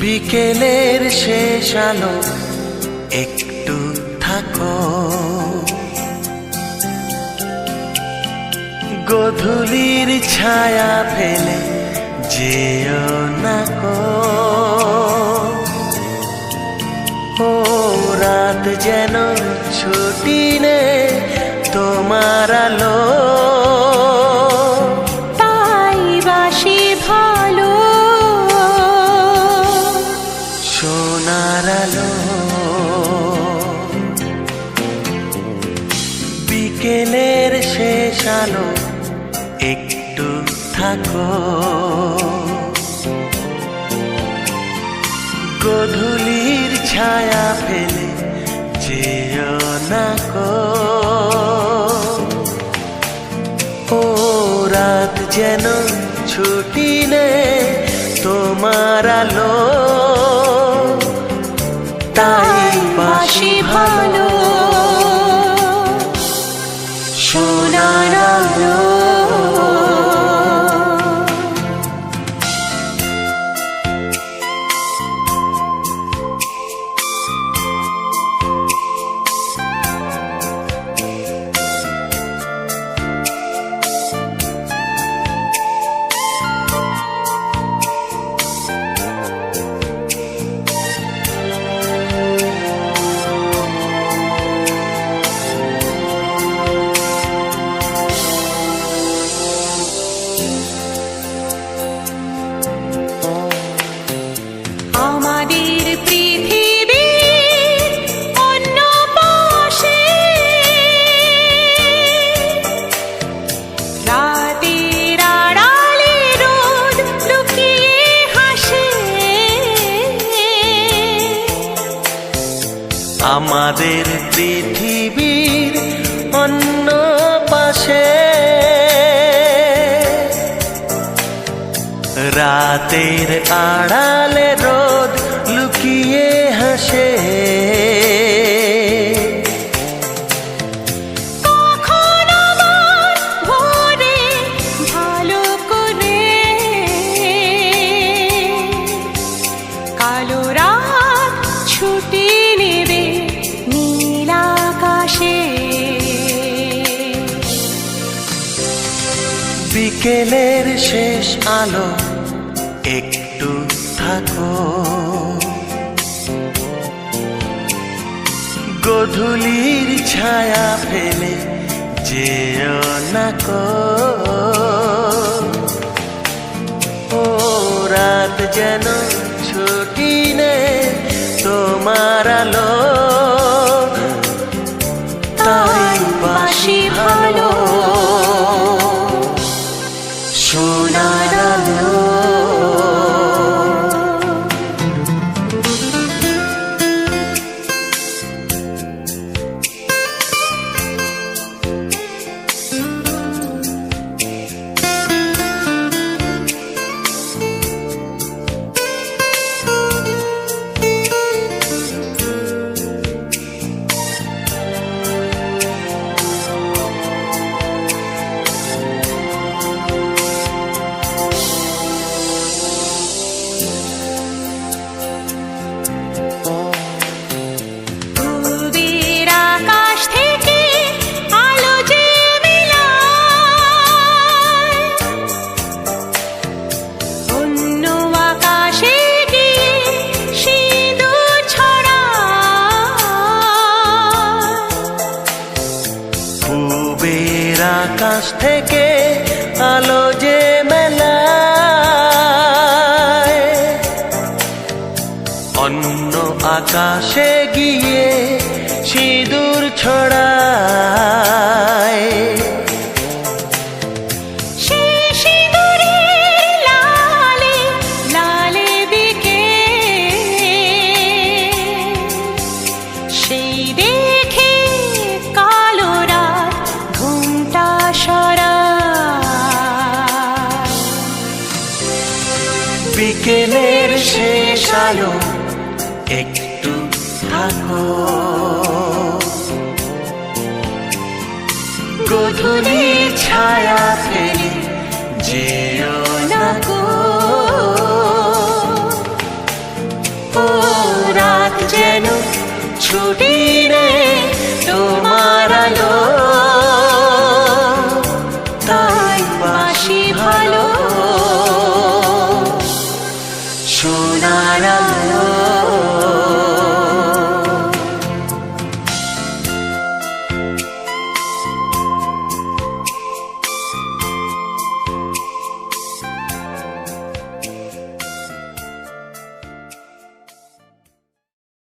বিকেলের শেষ আলো একটু থাকো। গধুলির ছায়া ফেলে যেও না কো। ও রাত যেন ছুটি নে তোমার আলো। তাই বাসি ভালো। সোনার আলো। বিকেলের শেষ আলো একটু থাকো। গধূলির ছায়া ফেলে যেও না কো ও রাত যেন ছুটি নে তোমার আলো তাই বাসি ভালো সোনার আলো আমাদের পৃথিবীর অন্য পাশে। রাতের আড়ালে রোদ লুকিয়ে হাসে। বিকেলের শেষ আলো একটু থাকো। গধূলির ছায়া ফেলে যেও না কো। ও, রাত যেন ছুটি নে তোমার আলো। আকাশ থেকে আলো যে অন্য আকাশে গিয়ে সিঁদুর ছড়ায়। বিকেলের শেষ আলো একটু থাকো। গধুলি ছায়া ফেলে যে রাত যেন ছুটি রে তোমার